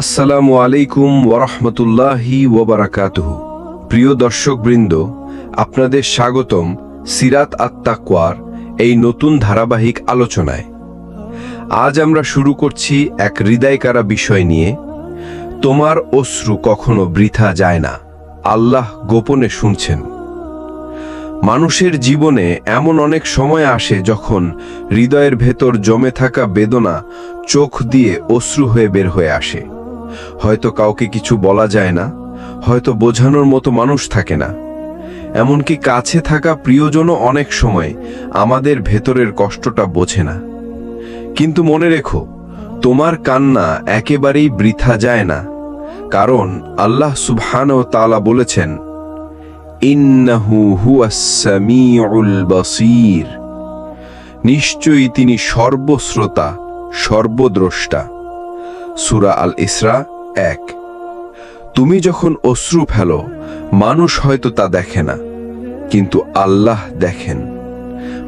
আসসালামু আলাইকুম ওরহমতুল্লাহি ওবরাকাতুহ প্রিয় দর্শকবৃন্দ, আপনাদের স্বাগতম সিরাত আত্মাকওয়ার এই নতুন ধারাবাহিক আলোচনায়। আজ আমরা শুরু করছি এক হৃদয়কারা বিষয় নিয়ে, তোমার অশ্রু কখনো বৃথা যায় না, আল্লাহ গোপনে শুনছেন। মানুষের জীবনে এমন অনেক সময় আসে যখন হৃদয়ের ভেতর জমে থাকা বেদনা চোখ দিয়ে অশ্রু হয়ে বের হয়ে আসে। হয়তো কাউকে কিছু বলা যায় না, হয়তো বোঝানোর মতো মানুষ থাকে না। এমনকি কাছে থাকা প্রিয়জনও অনেক সময় আমাদের ভেতরের কষ্টটা বোঝে না। কিন্তু মনে রেখো, তোমার কান্না একেবারেই বৃথা যায় না, কারণ আল্লাহ সুবহান ও তালা বলেছেন নিশ্চয়ই তিনি সর্বশ্রোতা, সর্বদ্রষ্টা। সুরা আল ইসরা এক। তুমি যখন অশ্রু ফেলো, মানুষ হয়তো তা দেখে না, কিন্তু আল্লাহ দেখেন।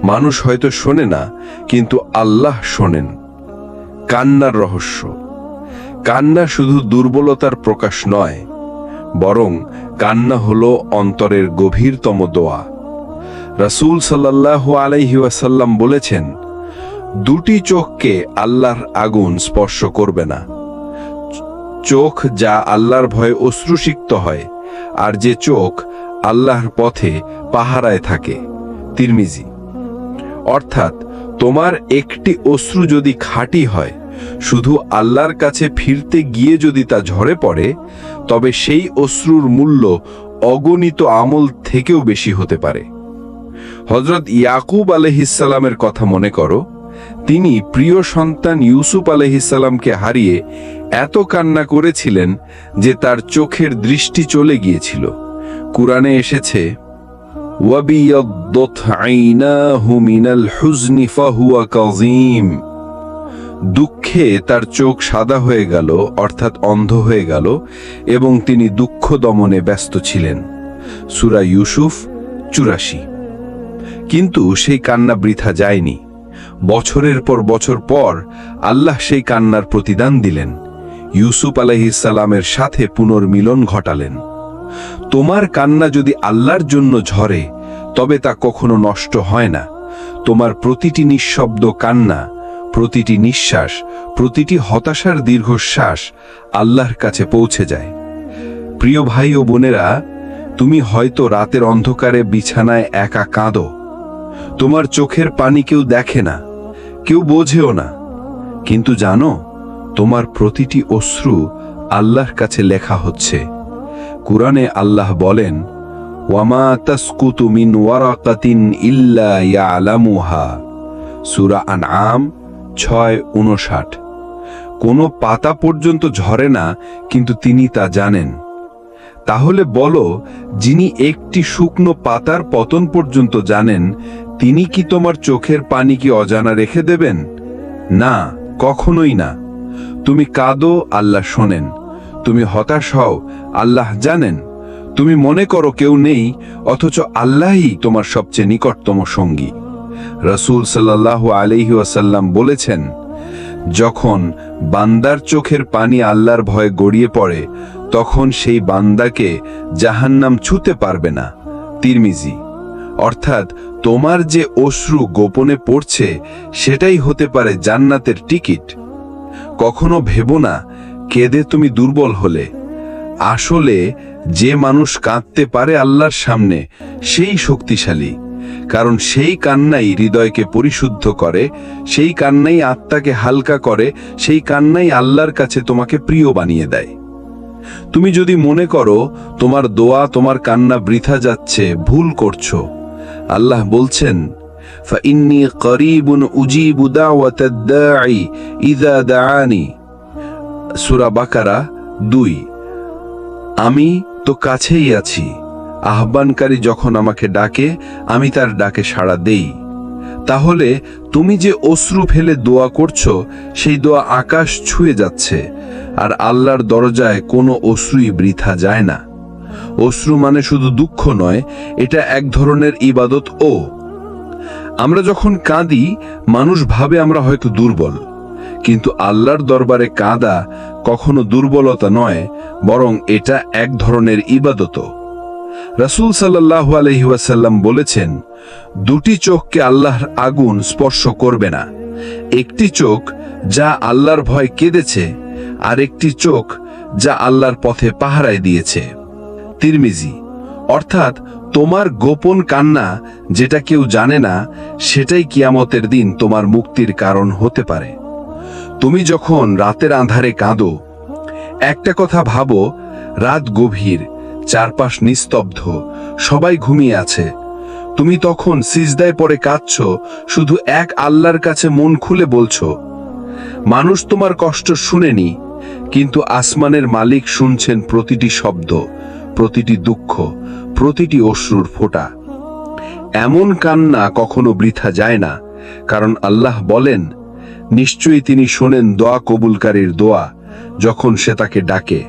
মানুষ হয়তো শোনে না, কিন্তু আল্লাহ শোনেন। কান্নার রহস্য। কান্না শুধু দুর্বলতার প্রকাশ নয়, বরং কান্না হল অন্তরের গভীরতম দোয়া। রাসূল সাল্লাল্লাহু আলাইহি ওয়াসাল্লাম বলেছেন দুটি চোখকে আল্লাহর আগুন স্পর্শ করবে না। চোখ যা আল্লাহর ভয়ে অশ্রুসিক্ত হয়, আর যে চোখ আল্লাহর পথে পাহারায় থাকে। তিরমিজি। অর্থাৎ, তোমার একটি অশ্রু যদি খাঁটি হয়, শুধু আল্লাহর কাছে ফিরতে গিয়ে যদি তা ঝরে পড়ে, তবে সেই অশ্রুর মূল্য অগণিত আমল থেকেও বেশি হতে পারে। হজরত ইয়াকুব আলহিসাল্লামের কথা মনে করো তিনি প্রিয় সন্তান ইউসুফ আলহিসাল্লামকে হারিয়ে এত কান্না করেছিলেন যে তার চোখের দৃষ্টি চলে গিয়েছিল। কুরআনে এসেছে দুঃখে তার চোখ সাদা হয়ে গেল, অর্থাৎ অন্ধ হয়ে গেল, এবং তিনি দুঃখ দমনে ব্যস্ত ছিলেন। সুরা ইউসুফ চুরাশি। কিন্তু সেই কান্না বৃথা যায়নি। বছরের পর বছর পর আল্লাহ সেই কান্নার প্রতিদান দিলেন। ইউসুফ আলহিসাল্লামের সাথে পুনর্মিলন ঘটালেন। তোমার কান্না যদি আল্লাহর জন্য ঝরে, তবে তা কখনো নষ্ট হয় না। তোমার প্রতিটি নিঃশব্দ কান্না, প্রতিটি নিঃশ্বাস, প্রতিটি হতাশার দীর্ঘশ্বাস আল্লাহর কাছে পৌঁছে যায়। প্রিয় ভাই ও বোনেরা, তুমি হয়তো রাতের অন্ধকারে বিছানায় একা কাঁদো। তোমার চোখের পানি কেউ দেখে না। কেউ বোঝেও না। কিন্তু জানো, তোমার প্রতিটি অশ্রু আল্লাহর কাছে লেখা হচ্ছে। কুরআনে আল্লাহ বলেন, ওয়ামা তাসকুতু মিন ওয়ারাকাতিন ইল্লা ইয়ালামুহা। সূরা আনআম ছয় উনষাট কোনো পাতা পর্যন্ত ঝরে না, কিন্তু তিনি তা জানেন। তাহলে বলো, যিনি একটি শুকনো পাতার পতন পর্যন্ত জানেন, তিনি কি তোমার চোখের পানি কি অজানা রেখে দেবেন? না, কখনোই না। তুমি কাঁদো, আল্লাহ শোনেন। তুমি হতাশ হও, আল্লাহ জানেন। তুমি মনে করো কেউ নেই, অথচ আল্লাহই তোমার সবচেয়ে নিকটতম সঙ্গী। রসুল সাল্লাহ আলহি বলেছেন, যখন বান্দার চোখের পানি আল্লাহর ভয়ে গড়িয়ে পড়ে তখন সেই বান্দাকে জাহান্নাম ছুতে পারবে না, তিরমিজি। অর্থাৎ তোমার যে অশ্রু গোপনে পড়ছে, সেটাই হতে পারে জান্নাতের টিকিট। কখনো ভেবো না, কেঁদে তুমি দুর্বল হলে। আসলে যে মানুষ কাঁদতে পারে আল্লাহর সামনে, সেই শক্তিশালী। কারণ সেই কান্নাই হৃদয়কে পরিশুদ্ধ করে, সেই কান্নাই আত্মাকে হালকা করে, সেই কান্নাই আল্লাহর কাছে তোমাকে প্রিয় বানিয়ে দেয়। তুমি যদি মনে করো তোমার দোয়া তোমার কান্না বৃথা যাচ্ছে ভুল করছো আল্লাহ বলছেন فإني قريب أجيب دعوة الداعي إذا دعاني সূরা বাকারা দুই আমি তো কাছেই আছি আহ্বানকারী যখন আমাকে ডাকে আমি তার ডাকে সাড়া দেই তাহলে তুমি যে অশ্রু ফেলে দোয়া করছ, সেই দোয়া আকাশ ছুঁয়ে যাচ্ছে, আর আল্লাহর দরজায় কোনো অশ্রুই বৃথা যায় না। অশ্রু মানে শুধু দুঃখ নয়, এটা এক ধরনের ইবাদত ও। আমরা যখন কাঁদি, মানুষ ভাবে আমরা হয়তো দুর্বল, কিন্তু আল্লাহর দরবারে কাঁদা কখনো দুর্বলতা নয়, বরং এটা এক ধরনের ইবাদত রাসূল সাল্লাল্লাহু আলাইহি ওয়াসাল্লাম বলেছেন, দুটি চোখকে আল্লাহর আগুন স্পর্শ করবে না। একটি চোখ যা আল্লাহর ভয় কেঁদেছে, আর একটি চোখ যা আল্লাহর পথে পাহারায় দিয়েছে। তিরমিজি, অর্থাৎ তোমার গোপন কান্না যেটা কেউ জানে না, সেটাই কিয়ামতের দিন তোমার মুক্তির কারণ হতে পারে। তুমি যখন রাতের আঁধারে কাঁদো, একটা কথা ভাবো, রাত গভীর চারপাশ নিস্তব্ধ, সবাই ঘুমিয়ে আছে। তুমি তখন সিজদায় পরে কাঁদছ, শুধু এক আল্লাহর কাছে মন খুলে বলছো, মানুষ তোমার কষ্ট শুনেনি, কিন্তু আসমানের মালিক শুনছেন প্রতিটি শব্দ, প্রতিটি দুঃখ, প্রতিটি অশ্রুর ফোঁটা। এমন কান্না কখনো বৃথা যায় না, কারণ আল্লাহ বলেন, নিশ্চয়ই তিনি শোনেন দোয়া কবুলকারীর দোয়া, যখন সে তাকে ডাকে।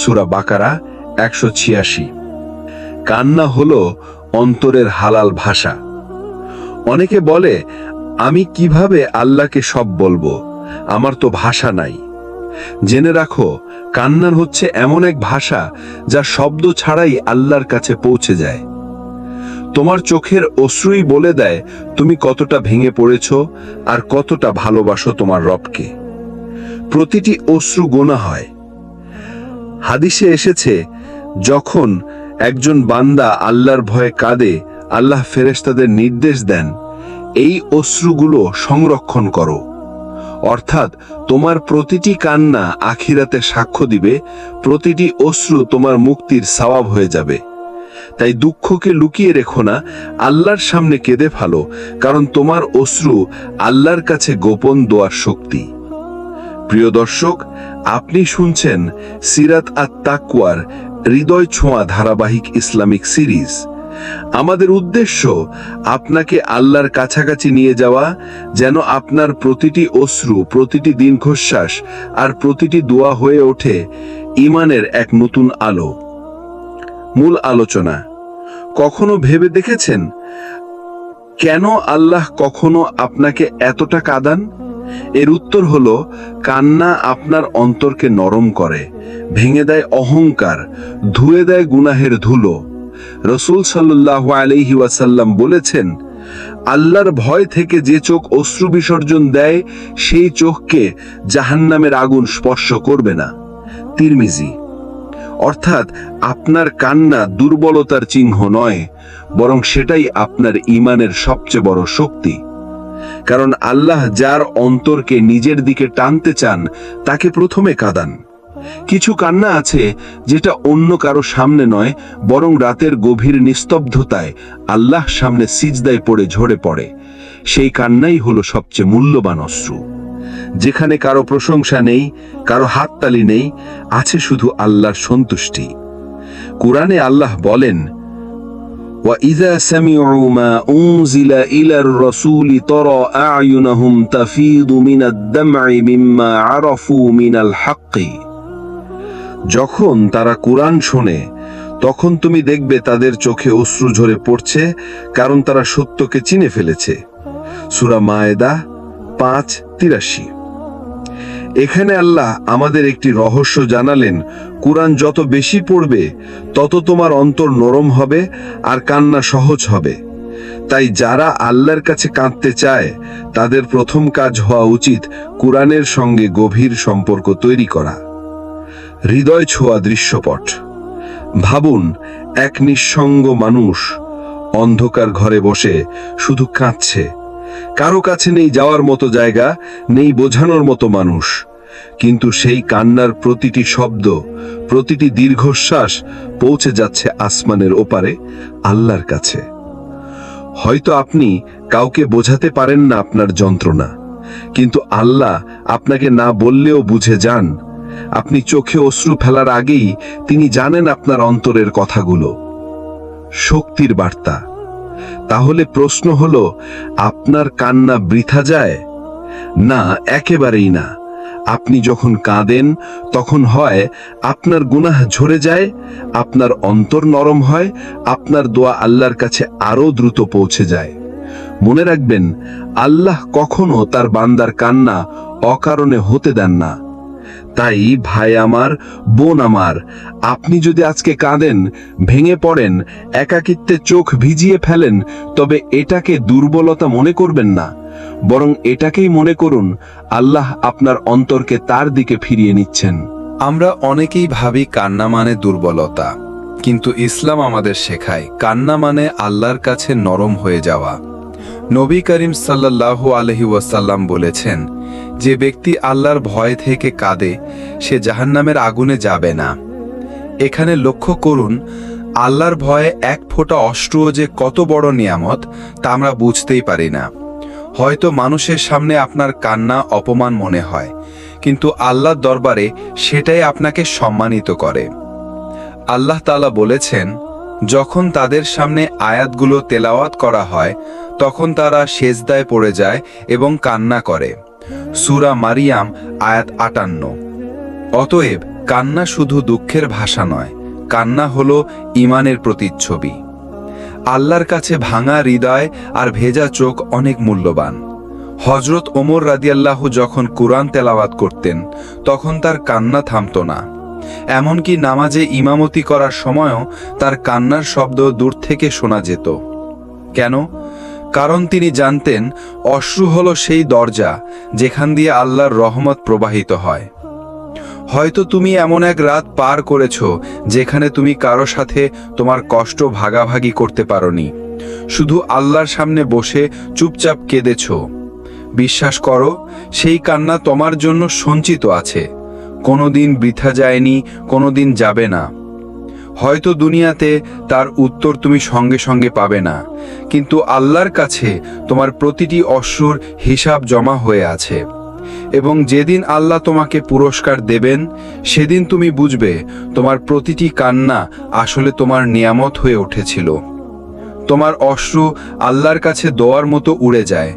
সুরা বাকারা একশো ছিয়াশি। কান্না হলো অন্তরের হালাল ভাষা। অনেকে বলে, আমি কীভাবে আল্লাহকে সব বলব? আমার তো ভাষা নাই। জেনে রাখো, কান্নার হচ্ছে এমন এক ভাষা যা শব্দ ছাড়াই আল্লাহর কাছে পৌঁছে যায়। তোমার চোখের অশ্রুই বলে দেয়, তুমি কতটা ভেঙে পড়েছ আর কতটা ভালোবাসো তোমার রবকে। প্রতিটি অশ্রু গোনা হয়। হাদিসে এসেছে যখন একজন বান্দা আল্লাহর ভয়ে কাঁদে, আল্লাহ ফেরেশতাদের নির্দেশ দেন, এই অশ্রুগুলো সংরক্ষণ করো। অর্থাৎ তোমার প্রতিটি কান্না আখিরাতে সাক্ষ্য দিবে, প্রতিটি অশ্রু তোমার মুক্তির সওয়াব হয়ে যাবে। তাই দুঃখকে লুকিয়ে রেখো না, আল্লাহর সামনে কেঁদে ফেলো, কারণ তোমার অশ্রু আল্লাহর কাছে গোপন দোয়ার শক্তি। প্রিয় দর্শক, আপনি শুনছেন সিরাত আত তাকুয়ার হৃদয় ছোঁয়া ধারাবাহিক ইসলামিক সিরিজ। আমাদের উদ্দেশ্য আপনাকে আল্লাহর কাছাকাছি নিয়ে যাওয়া, যেন আপনার প্রতিটি অশ্রু, প্রতিটি দীর্ঘশ্বাস আর প্রতিটি দোয়া হয়ে ওঠে ইমানের এক নতুন আলো। মূল আলোচনা, কখনো ভেবে দেখেছেন? কেন আল্লাহ কখনো আপনাকে এতটা কাঁদান? এর উত্তর হল, কান্না আপনার অন্তরকে নরম করে, ভেঙে দেয় অহংকার, ধুয়ে দেয় গুনাহের ধুলো। রসুল সাল্লাহ আলহি ওয়াসাল্লাম বলেছেন, আল্লাহর ভয় থেকে যে চোখ অশ্রু বিসর্জন দেয়, সেই চোখকে জাহান্নামের আগুন স্পর্শ করবে না। তিরমিজি, অর্থাৎ আপনার কান্না দুর্বলতার চিহ্ন নয়, বরং সেটাই আপনার ইমানের সবচেয়ে বড় শক্তি। কারণ আল্লাহ যার অন্তরকে নিজের দিকে টানতে চান, তাকে প্রথমে কাঁদান। কিছু কান্না আছে যেটা অন্য কারও সামনে নয়, বরং রাতের গভীর নিস্তব্ধতায় আল্লাহ সামনে সিজদায় পড়ে ঝরে পড়ে। সেই কান্নাই হলো সবচেয়ে মূল্যবান অশ্রু। যেখানে কারও প্রশংসা নেই, কারও হাততালি নেই, আছে শুধু আল্লাহর সন্তুষ্টি। কোরআনে আল্লাহ বলেন وَإِذَا سَمِعُوا مَا أُنزِلَ إِلَى الرَّسُولِ تَرَى أَعْيُنَهُمْ تَفِيضُ مِنَ الدَّمْعِ مِمَّا عَرَفُوا مِنَ الْحَقِّ যখন তারা কোরআন শোনে তখন তুমি দেখবে তাদের চোখে অশ্রু ঝরে পড়ছে কারণ তারা সত্যকে চিনে ফেলেছে সূরা মায়েদা পাঁচ তিরাশি এখানে আল্লাহ আমাদের একটি রহস্য জানালেন, কোরআন যত বেশি পড়বে, তত তোমার অন্তর নরম হবে আর কান্না সহজ হবে। তাই যারা আল্লাহর কাছে কাঁদতে চায়, তাদের প্রথম কাজ হওয়া উচিত কোরআনের সঙ্গে গভীর সম্পর্ক তৈরি করা। হৃদয় ছোঁয়া দৃশ্যপট। ভাবুন, এক নিঃসঙ্গ মানুষ অন্ধকার ঘরে বসে শুধু কাঁদছে। কারও কাছে নেই যাওয়ার মতো জায়গা, নেই বোঝানোর মতো মানুষ। কিন্তু সেই কান্নার প্রতিটি শব্দ, প্রতিটি দীর্ঘশ্বাস পৌঁছে যাচ্ছে আসমানের ওপারে, আল্লাহর কাছে। হয়তো আপনি কাউকে বোঝাতে পারেন না আপনার যন্ত্রণা, কিন্তু আল্লাহ আপনাকে না বললেও বুঝে যান। আপনি চোখে অশ্রু ফেলার আগেই তিনি জানেন আপনার অন্তরের কথাগুলো। শক্তির বার্তা। তাহলে প্রশ্ন হলো, আপনার কান্না বৃথা যায়? না, একেবারেই না। আপনি যখন কাঁদেন, তখন হয়, আপনার গুনাহ ঝরে যায়, আপনার অন্তর নরম হয়, আপনার দোয়া আল্লাহর কাছে আরও দ্রুত পৌঁছে যায়। মনে রাখবেন, আল্লাহ কখনো তার বান্দার কান্না অকারণে হতে দেন না। তাই ভাই আমার, বোন আমার, আপনি যদি আজকে কাঁদেন, ভেঙে পড়েন, একাকিত্বে চোখ ভিজিয়ে ফেলেন, তবে এটাকে দুর্বলতা মনে করবেন না। বরং এটাকেই মনে করুন, আল্লাহ আপনার অন্তরকে তার দিকে ফিরিয়ে নিচ্ছেন। আমরা অনেকেই ভাবি কান্না মানে দুর্বলতা, কিন্তু ইসলাম আমাদের শেখায়, কান্না মানে আল্লাহর কাছে নরম হয়ে যাওয়া। নবী করিম সাল্লাল্লাহু আলহি ওয়াসাল্লাম বলেছেন, যে ব্যক্তি আল্লাহর ভয় থেকে কাঁদে, সে জাহান্নামের আগুনে যাবে না। এখানে লক্ষ্য করুন, আল্লাহর ভয়ে এক ফোঁটা অশ্রুও যে কত বড় নিয়ামত, তা আমরা বুঝতেই পারি না। হয়তো মানুষের সামনে আপনার কান্না অপমান মনে হয়, কিন্তু আল্লাহর দরবারে সেটাই আপনাকে সম্মানিত করে। আল্লাহ তাআলা বলেছেন যখন তাদের সামনে আয়াতগুলো তেলাওয়াত করা হয়, তখন তারা সেজদায় পড়ে যায় এবং কান্না করে। সুরা মারিয়াম, আয়াত আটান্ন। অতএব, কান্না শুধু দুঃখের ভাষা নয়, কান্না হলো ইমানের প্রতিচ্ছবি। আল্লাহর কাছে ভাঙা হৃদয় আর ভেজা চোখ অনেক মূল্যবান। হজরত ওমর রাদিয়াল্লাহু যখন কুরআন তেলাওয়াত করতেন, তখন তার কান্না থামতো না। এমনকি নামাজে ইমামতি করার সময়ও তার কান্নার শব্দ দূর থেকে শোনা যেত। কেন? কারণ তিনি জানতেন অশ্রু হল সেই দরজা যেখান দিয়ে আল্লাহর রহমত প্রবাহিত হয়। হয়তো তুমি এমন এক রাত পার করেছ যেখানে তুমি কারও সাথে তোমার কষ্ট ভাগাভাগি করতে পারোনি। শুধু আল্লাহর সামনে বসে চুপচাপ কেঁদেছো। বিশ্বাস করো, সেই কান্না তোমার জন্য সঞ্চিত আছে। কোনোদিন বৃথা যায়নি, কোনোদিন যাবে না। হয়তো দুনিয়াতে তার উত্তর তুমি সঙ্গে সঙ্গে পাবে না, কিন্তু আল্লাহর কাছে তোমার প্রতিটি অশ্রুর হিসাব জমা হয়ে আছে। এবং যেদিন আল্লাহ তোমাকে পুরস্কার দেবেন, সেদিন তুমি বুঝবে তোমার প্রতিটি কান্না আসলে তোমার নিয়ামত হয়ে উঠেছিল। তোমার অশ্রু আল্লাহর কাছে দোয়ার মতো উড়ে যায়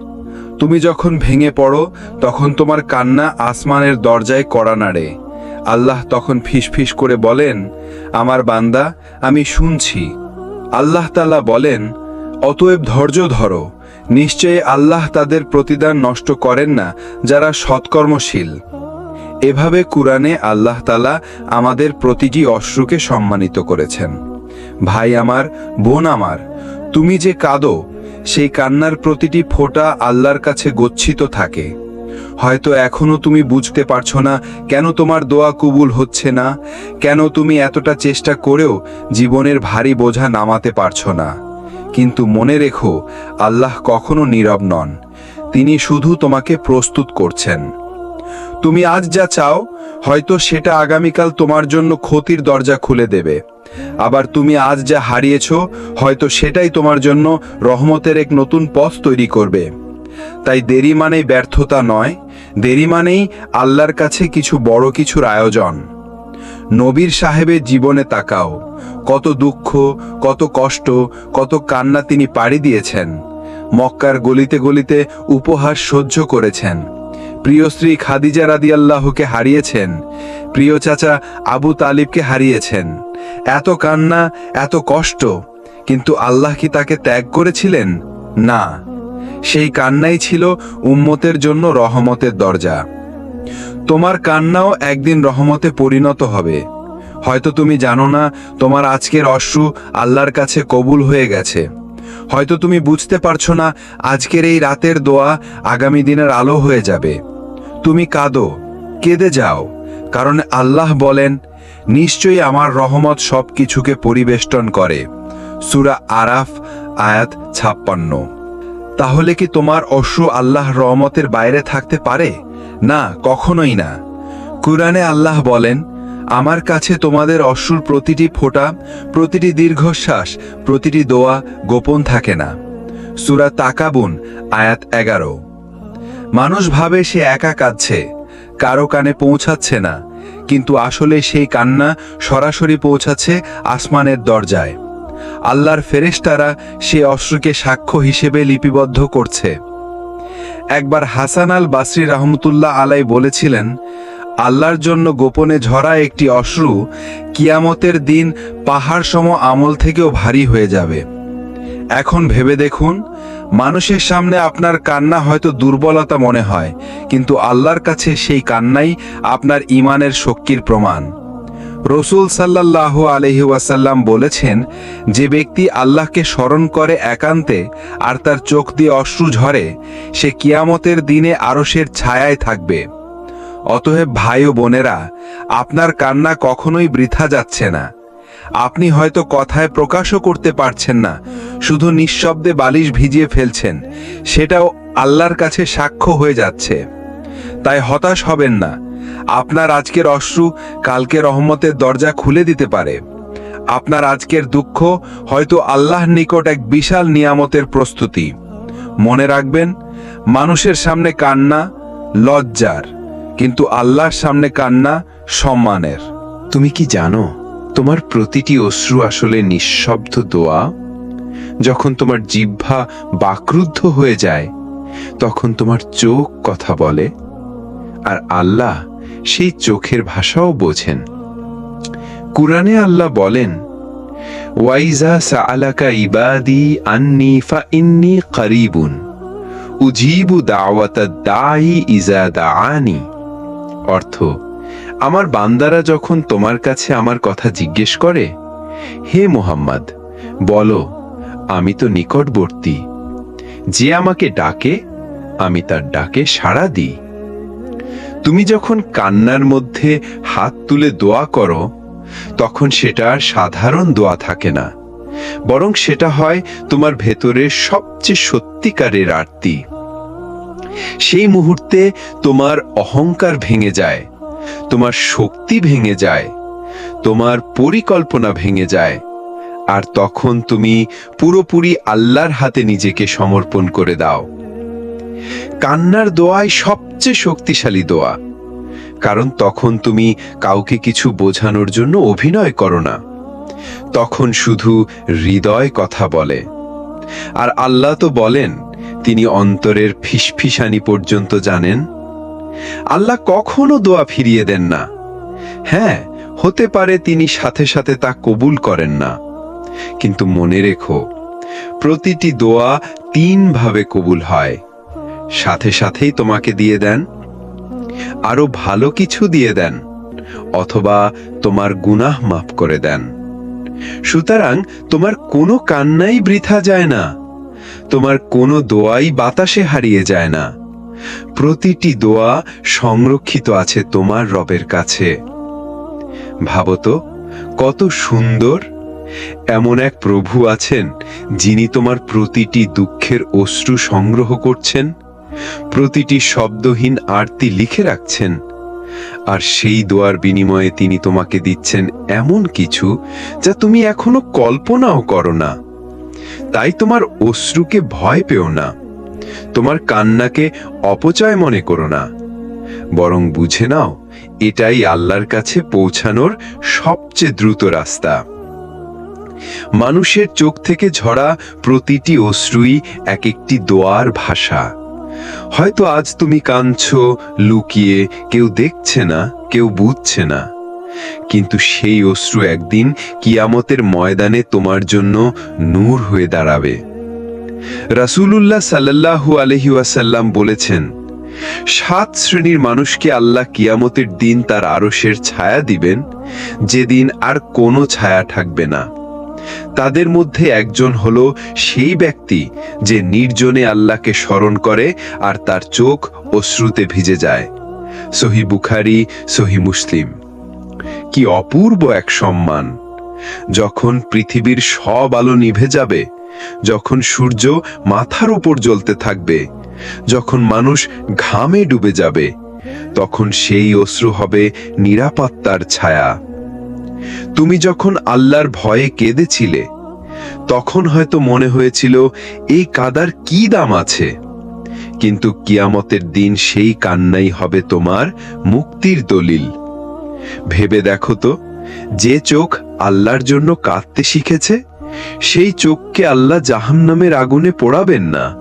তুমি যখন ভেঙে পড়ো, তখন তোমার কান্না আসমানের দরজায় কড়া নাড়ে। আল্লাহ তখন ফিসফিস করে বলেন, আমার বান্দা, আমি শুনছি। আল্লাহ তালা বলেন, অতএব ধৈর্য ধরো। নিশ্চয়ই আল্লাহ তাদের প্রতিদান নষ্ট করেন না, যারা সৎকর্মশীল। এভাবে কুরআনে আল্লাহ তালা আমাদের প্রতিটি অশ্রুকে সম্মানিত করেছেন। ভাই আমার, বোন আমার, তুমি যে কাঁদো সেই কান্নার প্রতিটি ফোঁটা আল্লাহর কাছে গচ্ছিত থাকে। হয়তো এখনও তুমি বুঝতে পারছ না কেন তোমার দোয়া কবুল হচ্ছে না, কেন তুমি এতটা চেষ্টা করেও জীবনের ভারী বোঝা নামাতে পারছ না। কিন্তু মনে রেখো, আল্লাহ কখনো নীরব নন। তিনি শুধু তোমাকে প্রস্তুত করছেন। তুমি আজ যা চাও, হয়তো সেটা আগামীকাল তোমার জন্য ক্ষতির দরজা খুলে দেবে। আবার তুমি আজ যা হারিয়েছ, হয়তো সেটাই তোমার জন্য রহমতের এক নতুন পথ তৈরি করবে। তাই দেরি মানেই ব্যর্থতা নয়, দেরি মানেই আল্লাহর কাছে কিছু বড় কিছুর আয়োজন। নবীর সাহেবের জীবনে তাকাও, কত দুঃখ, কত কষ্ট, কত কান্না তিনি পাড়ি দিয়েছেন, মক্কার গলিতে গলিতে উপহাস সহ্য করেছেন। প্রিয় স্ত্রী খাদিজা রাদিয়াল্লাহকে হারিয়েছেন। প্রিয় চাচা আবু তালিবকে হারিয়েছেন। এত কান্না, এত কষ্ট, কিন্তু আল্লাহ কি তাকে ত্যাগ করেছিলেন? না। সেই কান্নাই ছিল উম্মতের জন্য রহমতের দরজা। তোমার কান্নাও একদিন রহমতে পরিণত হবে। হয়তো তুমি জানো না, তোমার আজকের অশ্রু আল্লাহর কাছে কবুল হয়ে গেছে। হয়তো তুমি বুঝতে পারছ না, আজকের এই রাতের দোয়া আগামী দিনের আলো হয়ে যাবে। তুমি কাঁদো, কেঁদে যাও, কারণ আল্লাহ বলেন, নিশ্চয়ই আমার রহমত সব কিছুকে পরিবেষ্টন করে। সুরা আরাফ, আয়াত ছাপ্পান্ন। তাহলে কি তোমার অশ্রু আল্লাহ রহমতের বাইরে থাকতে পারে? না, কখনোই না। কুরআনে আল্লাহ বলেন, আমার কাছে তোমাদের অশ্রুর প্রতিটি ফোঁটা, প্রতিটি দীর্ঘশ্বাস, প্রতিটি দোয়া গোপন থাকে না। সুরা তাকাবুন, আয়াত এগারো। মানুষ ভাবে সে একা কাঁদছে, কারও কানে পৌঁছাচ্ছে না, কিন্তু আসলে সেই কান্না সরাসরি পৌঁছাচ্ছে আসমানের দরজায়। আল্লাহর ফেরেশতারা সে অশ্রুকে সাক্ষ্য হিসেবে লিপিবদ্ধ করছে। একবার হাসান আল বাসরি রহমতুল্লাহ আলাই বলেছিলেন, আল্লাহর জন্য গোপনে ঝরা একটি অশ্রু কিয়ামতের দিন পাহাড় সম আমল থেকেও ভারী হয়ে যাবে। এখন ভেবে দেখুন মানুষের সামনে আপনার কান্না হয়তো দুর্বলতা মনে হয়, কিন্তু আল্লাহর কাছে সেই কান্নাই আপনার ইমানের শক্তির প্রমাণ। রসুল সাল্লাহ আলহি ওয়াসাল্লাম বলেছেন, যে ব্যক্তি আল্লাহকে স্মরণ করে একান্তে আর তার চোখ দিয়ে অশ্রু ঝরে, সে কিয়ামতের দিনে আরসের ছায়ায় থাকবে। অতএব ভাই ও বোনেরা, আপনার কান্না কখনোই বৃথা যাচ্ছে না। আপনি হয়তো কথায় প্রকাশও করতে পারছেন না, শুধু নিঃশব্দে বালিশ ভিজিয়ে ফেলছেন, সেটাও আল্লাহর কাছে সাক্ষ্য হয়ে যাচ্ছে। তাই হতাশ হবেন না, আপনার আজকের অশ্রু কালকে রহমতের দরজা খুলে দিতে পারে। আপনার আজকের দুঃখ হয়তো আল্লাহর নিকট এক বিশাল নিয়ামতের প্রস্তুতি। মনে রাখবেন, মানুষের সামনে কান্না লজ্জার, কিন্তু আল্লাহর সামনে কান্না সম্মানের। তুমি কি জানো তোমার প্রতিটি অশ্রু আসলে নিঃশব্দ দোয়া। যখন তোমার জিহ্বা বাকরুদ্ধ হয়ে যায়, তখন তোমার চোখ কথা বলে। আর আল্লাহ সেই চোখের ভাষাও বোঝেন। কুরআনে আল্লাহ বলেন ওয়াইজা সাআলাকা ইবাদি আন্নি ফা ইন্নি করিবুন। উজিবু দাওয়াতা দাই ইজা দাআনি। অর্থ আমার বান্দারা যখন তোমার কাছে আমার কথা জিজ্ঞেস করে, হে মোহাম্মদ, বলো, আমি তো নিকটবর্তী। যে আমাকে ডাকে, আমি তার ডাকে সাড়া দিই। তুমি যখন কান্নার মধ্যে হাত তুলে দোয়া করো, তখন সেটা আর সাধারণ দোয়া থাকে না, বরং সেটা হয় তোমার ভেতরের সবচেয়ে সত্যিকারের আরতি। সেই মুহূর্তে তোমার অহংকার ভেঙে যায় তোমার শক্তি ভেঙে যায়, তোমার পরিকল্পনা ভেঙে যায়, আর তখন তুমি পুরোপুরি আল্লাহর হাতে নিজেকে সমর্পণ করে দাও। কান্নার দোয়াই সবচেয়ে শক্তিশালী দোয়া, কারণ তখন তুমি কাউকে কিছু বোঝানোর জন্য অভিনয় করো না, তখন শুধু হৃদয় কথা বলে। আর আল্লাহ তো বলেন, তিনি অন্তরের ফিসফিসানি পর্যন্ত জানেন আল্লাহ কখনো দোয়া ফিরিয়ে দেন না। হ্যাঁ হতে পারে তিনি সাথে সাথে তা কবুল করেন না। কিন্তু মনে রেখো, প্রতিটি দোয়া তিন ভাবে কবুল হয়। সাথে সাথেই তোমাকে দিয়ে দেন আরও ভালো কিছু দিয়ে দেন, অথবা তোমার গুনাহ মাফ করে দেন। সুতরাং তোমার কোনো কান্নাই বৃথা যায় না, তোমার কোনো দোয়াই বাতাসে হারিয়ে যায় না। প্রতিটি দোয়া সংরক্ষিত আছে তোমার রবের কাছে। ভাবত, কত সুন্দর! এমন এক প্রভু আছেন, যিনি তোমার প্রতিটি দুঃখের অশ্রু সংগ্রহ করছেন, প্রতিটি শব্দহীন আরতি লিখে রাখছেন, আর সেই দোয়ার বিনিময়ে তিনি তোমাকে দিচ্ছেন এমন কিছু যা তুমি এখনও কল্পনাও করো না। তাই তোমার অশ্রুকে ভয় পেও না। তোমার কান্নাকে অপচয় মনে করো না। বরং বুঝে নাও, এটাই আল্লাহর কাছে পৌঁছানোর সবচেয়ে দ্রুত রাস্তা। মানুষের চোখ থেকে ঝরা প্রতিটি অশ্রুই এক একটি দোয়ার ভাষা। হয়তো আজ তুমি কাঁদছ, লুকিয়ে, কেউ দেখছে না, কেউ বুঝছে না। কিন্তু সেই অশ্রু একদিন কিয়ামতের ময়দানে তোমার জন্য নূর হয়ে দাঁড়াবে। রাসূলুল্লাহ সাল্লাল্লাহু আলহি ওয়াসাল্লাম বলেছেন, সাত শ্রেণির মানুষকে আল্লাহ কিয়ামতের দিন তার আরশের ছায়া দিবেন, যেদিন আর কোনো ছায়া থাকবে না। তাদের মধ্যে একজন হল সেই ব্যক্তি যে নির্জনে আল্লাহকে স্মরণ করে আর তার চোখ অশ্রুতে ভিজে যায়। সহি বুখারি সহি মুসলিম। কি অপূর্ব এক সম্মান! যখন পৃথিবীর সব আলো নিভে যাবে যখন সূর্য মাথার উপর জ্বলতে থাকবে, যখন মানুষ ঘামে ডুবে যাবে, তখন সেই অশ্রু হবে নিরাপত্তার ছায়া। তুমি যখন আল্লাহর ভয়ে কেঁদেছিলে, তখন হয়তো মনে হয়েছিল এই কাদার কি দাম আছে? কিন্তু কিয়ামতের দিন সেই কান্নাই হবে তোমার মুক্তির দলিল। ভেবে দেখো তো, যে চোখ আল্লাহর জন্য কাঁদতে শিখেছে সেই চোখকে আল্লাহ জাহান্নামের আগুনে পোড়াবেন না।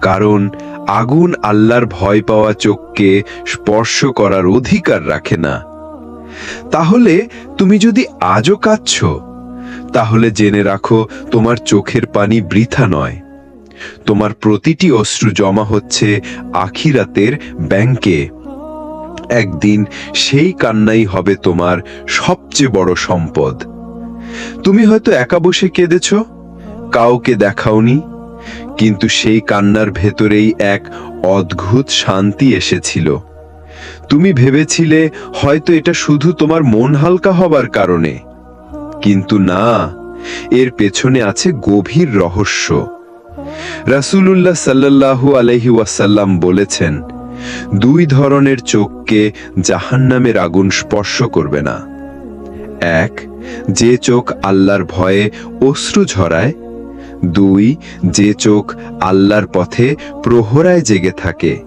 কারণ আগুন আল্লাহর ভয় পাওয়া চোখকে স্পর্শ করার অধিকার রাখে না। তাহলে তুমি যদি আজও কাঁদছ, তাহলে জেনে রাখো তোমার চোখের পানি বৃথা নয়। তোমার প্রতিটি অশ্রু জমা হচ্ছে আখিরাতের ব্যাংকে। একদিন সেই কান্নাই হবে তোমার সবচেয়ে বড় সম্পদ। তুমি হয়তো একা বসে কেঁদেছ, কাউকে দেখাওনি, কিন্তু সেই কান্নার ভেতরেই এক অদ্ভুত শান্তি এসেছিল। তুমি ভেবেছিলে হয়তো এটা শুধু তোমার মন হালকা হবার কারণে, কিন্তু না, এর পেছনে আছে গভীর রহস্য। রাসূলুল্লাহ সাল্লাল্লাহু আলাইহি ওয়াসাল্লাম বলেছেন, দুই ধরনের চোখকে জাহান্নামের আগুন স্পর্শ করবে না। এক যে চোখ আল্লাহর ভয়ে অশ্রু ঝরায়, দুই, যে চোখ আল্লাহর পথে প্রহরায় জেগে থাকে,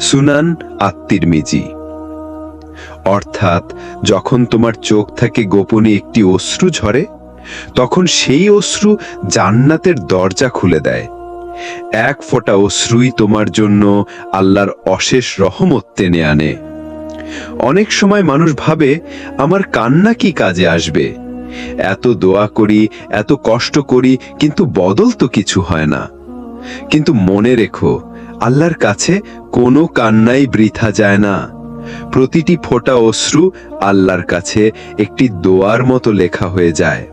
সুনান আত্মিরমিজি। অর্থাৎ যখন তোমার চোখ থেকে গোপনে একটি অশ্রু ঝরে, তখন সেই অশ্রু জান্নাতের দরজা খুলে দেয়। এক ফোঁটা অশ্রুই তোমার জন্য আল্লাহর অশেষ রহমত টেনে আনে। অনেক সময় মানুষ ভাবে, আমার কান্না কি কাজে আসবে? এত দোয়া করি, এত কষ্ট করি, কিন্তু বদল তো কিছু হয় না। কিন্তু মনে রেখো, আল্লাহর কাছে কোনো কান্নাই বৃথা যায় না। প্রতিটি ফোটা অশ্রু আল্লাহর কাছে একটি দোয়ার মতো লেখা হয়ে যায়।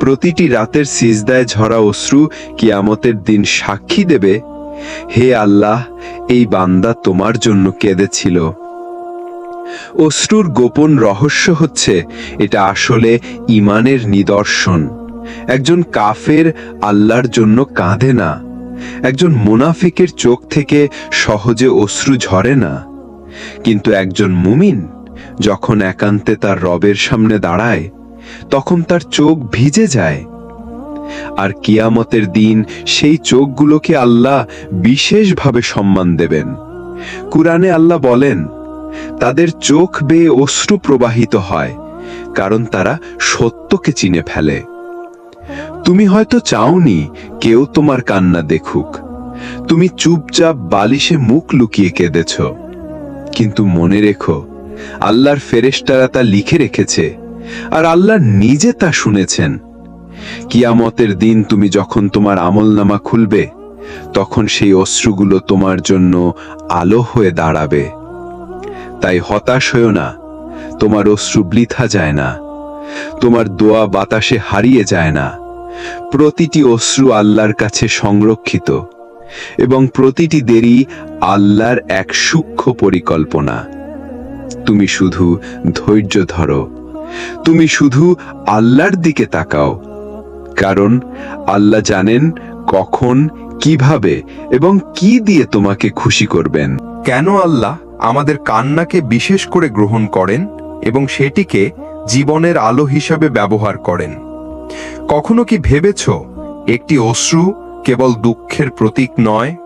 প্রতিটি রাতের সিজদায় ঝরা অশ্রু কিয়ামতের দিন সাক্ষী দেবে, হে আল্লাহ, এই বান্দা তোমার জন্য কেঁদেছিল। অশ্রুর গোপন রহস্য হচ্ছে, এটা আসলে ইমানের নিদর্শন। একজন কাফের আল্লাহর জন্য কাঁদে না। একজন মুনাফিকের চোখ থেকে সহজে অশ্রু ঝরে না। কিন্তু একজন মুমিন যখন একান্তে তার রবের সামনে দাঁড়ায়, তখন তার চোখ ভিজে যায়। আর কিয়ামতের দিন সেই চোখগুলোকে আল্লাহ বিশেষভাবে সম্মান দেবেন। কুরআনে আল্লাহ বলেন তাদের চোখ বেয়ে অশ্রু প্রবাহিত হয়, কারণ তারা সত্যকে চিনে ফেলে। তুমি হয়তো চাওনি কেউ তোমার কান্না দেখুক। তুমি চুপচাপ বালিশে মুখ লুকিয়ে কেঁদেছ। কিন্তু মনে রেখো, আল্লাহর ফেরেশতারা তা লিখে রেখেছে, আর আল্লাহ নিজে তা শুনেছেন। কিয়ামতের দিন তুমি যখন তোমার আমলনামা খুলবে, তখন সেই অশ্রুগুলো তোমার জন্য আলো হয়ে দাঁড়াবে। তাই হতাশ হয়েও না। তোমার অশ্রু বৃথা যায় না। তোমার দোয়া বাতাসে হারিয়ে যায় না। প্রতিটি অশ্রু আল্লাহর কাছে সংরক্ষিত। এবং প্রতিটি দেরি আল্লাহর এক সূক্ষ্ম পরিকল্পনা। তুমি শুধু ধৈর্য ধরো। তুমি শুধু আল্লাহর দিকে তাকাও। কারণ আল্লাহ জানেন কখন, কীভাবে এবং কি দিয়ে তোমাকে খুশি করবেন। কেন আল্লাহ? আমাদের কান্নাকে বিশেষ করে গ্রহণ করেন এবং সেটিকে জীবনের আলো হিসাবে ব্যবহার করেন। কখনো কি ভেবেছ, একটি অশ্রু কেবল দুঃখের প্রতীক নয়?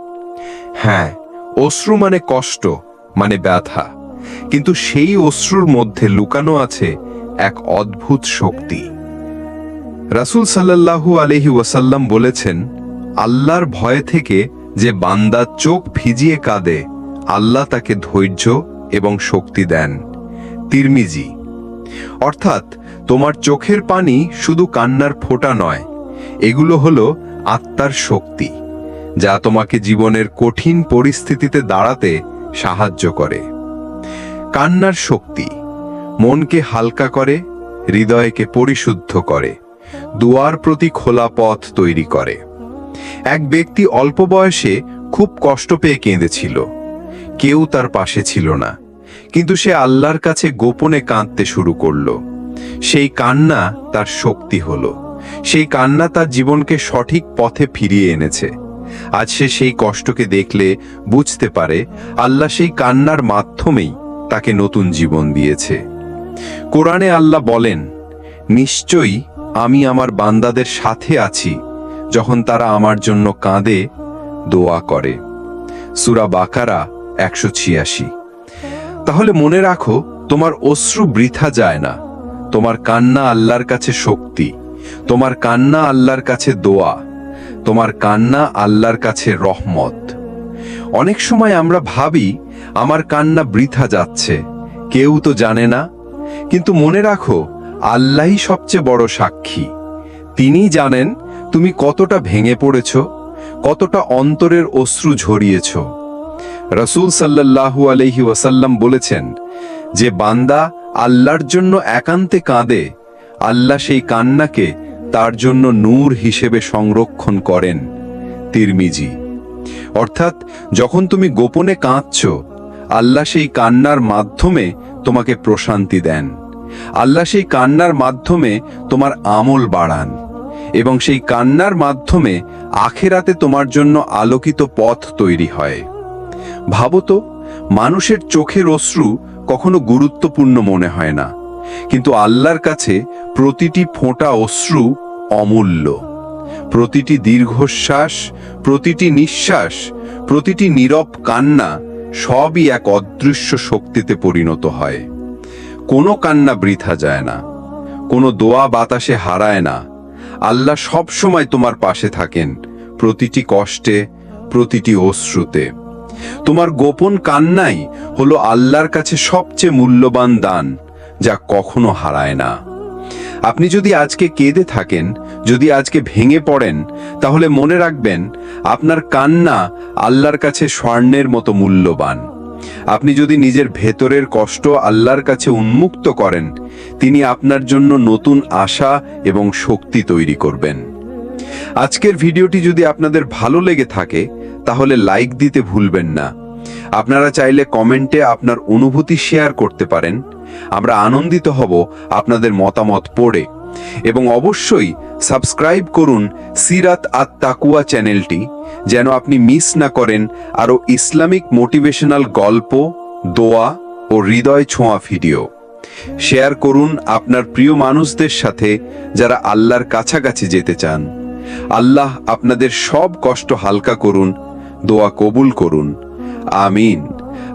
হ্যাঁ অশ্রু মানে কষ্ট মানে ব্যথা। কিন্তু সেই অশ্রুর মধ্যে লুকানো আছে এক অদ্ভুত শক্তি। রাসূল সাল্লাল্লাহু আলাইহি ওয়াসাল্লাম বলেছেন, আল্লাহর ভয় থেকে যে বান্দা চোখ ভিজিয়ে কাঁদে আল্লাহ তাকে ধৈর্য এবং শক্তি দেন। তিরমিজি, অর্থাৎ তোমার চোখের পানি শুধু কান্নার ফোঁটা নয়, এগুলো হলো আত্মার শক্তি, যা তোমাকে জীবনের কঠিন পরিস্থিতিতে দাঁড়াতে সাহায্য করে। কান্নার শক্তি, মনকে হালকা করে, হৃদয়কে পরিশুদ্ধ করে, দুয়ার প্রতি খোলা পথ তৈরি করে। এক ব্যক্তি অল্প বয়সে খুব কষ্ট পেয়ে কেঁদেছিল। কেউ তার পাশে ছিল না। কিন্তু সে আল্লাহর কাছে গোপনে কাঁদতে শুরু করল। সেই কান্না তার শক্তি হল। সেই কান্না তার জীবনকে সঠিক পথে ফিরিয়ে এনেছে। আজ সে সেই কষ্টকে দেখলে বুঝতে পারে আল্লাহ সেই কান্নার মাধ্যমেই তাকে নতুন জীবন দিয়েছে। কোরআনে আল্লাহ বলেন, নিশ্চয়ই আমি আমার বান্দাদের সাথে আছি যখন তারা আমার জন্য কাঁদে, দোয়া করে। সুরা বাকারা একশো ছিয়াশি। তাহলে মনে রাখো, তোমার অশ্রু বৃথা যায় না। তোমার কান্না আল্লাহর কাছে শক্তি। তোমার কান্না আল্লাহর কাছে দোয়া। তোমার কান্না আল্লাহর কাছে রহমত। অনেক সময় আমরা ভাবি, আমার কান্না বৃথা যাচ্ছে। কেউ তো জানে না। কিন্তু মনে রাখো, আল্লাহই সবচেয়ে বড় সাক্ষী। তিনি জানেন তুমি কতটা ভেঙে পড়েছ, কতটা অন্তরের অশ্রু ঝরিয়েছ। রসুল সাল্লাল্লাহু আলহি ওয়াসাল্লাম বলেছেন, যে বান্দা আল্লাহর জন্য একান্তে কাঁদে, আল্লাহ সেই কান্নাকে তার জন্য নূর হিসেবে সংরক্ষণ করেন। তিরমিজি, অর্থাৎ যখন তুমি গোপনে কাঁদছ, আল্লাহ সেই কান্নার মাধ্যমে তোমাকে প্রশান্তি দেন। আল্লাহ সেই কান্নার মাধ্যমে তোমার আমল বাড়ান এবং সেই কান্নার মাধ্যমে আখেরাতে তোমার জন্য আলোকিত পথ তৈরি হয়। ভাবো তো, মানুষের চোখের অশ্রু কখনো গুরুত্বপূর্ণ মনে হয় না, কিন্তু আল্লাহর কাছে প্রতিটি ফোঁটা অশ্রু অমূল্য। প্রতিটি দীর্ঘশ্বাস, প্রতিটি নিঃশ্বাস, প্রতিটি নীরব কান্না সবই এক অদৃশ্য শক্তিতে পরিণত হয়। কোনো কান্না বৃথা যায় না, কোনো দোয়া বাতাসে হারায় না। আল্লাহ সব সময় তোমার পাশে থাকেন প্রতিটি কষ্টে, প্রতিটি অশ্রুতে। তোমার গোপন কান্নাই হলো আল্লাহর কাছে সবচেয়ে মূল্যবান দান, যা কখনো হারায় না। আপনি যদি আজকে কেঁদে থাকেন, যদি আজকে ভেঙে পড়েন, তাহলে মনে রাখবেন, আপনার কান্না আল্লাহর কাছে স্বর্ণের মতো মূল্যবান। আপনি যদি নিজের ভেতরের কষ্ট আল্লাহর কাছে উন্মুক্ত করেন, তিনি আপনার জন্য নতুন আশা এবং শক্তি তৈরি করবেন। আজকের ভিডিওটি যদি আপনাদের ভালো লেগে থাকে, তাহলে লাইক দিতে ভুলবেন না। আপনারা চাইলে কমেন্টে আপনার অনুভূতি শেয়ার করতে পারেন। আমরা আনন্দিত হব আপনাদের মতামত পড়ে। এবং অবশ্যই সাবস্ক্রাইব করুন সিরাত আত তাকুয়া চ্যানেলটি, যেন আপনি মিস না করেন আরও ইসলামিক মোটিভেশনাল গল্প, দোয়া ও হৃদয় ছোঁয়া ভিডিও শেয়ার করুন আপনার প্রিয় মানুষদের সাথে যারা আল্লাহর কাছাকাছি যেতে চান। আল্লাহ আপনাদের সব কষ্ট হালকা করুন দোয়া কবুল করুন। আমিন।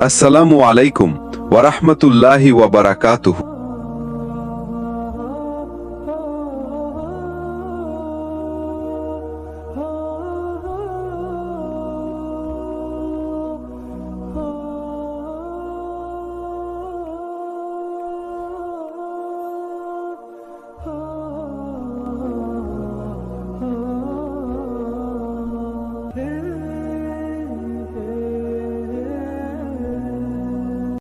আসসালামু আলাইকুম ওয়ারাহমাতুল্লাহি ওয়াবারাকাতুহু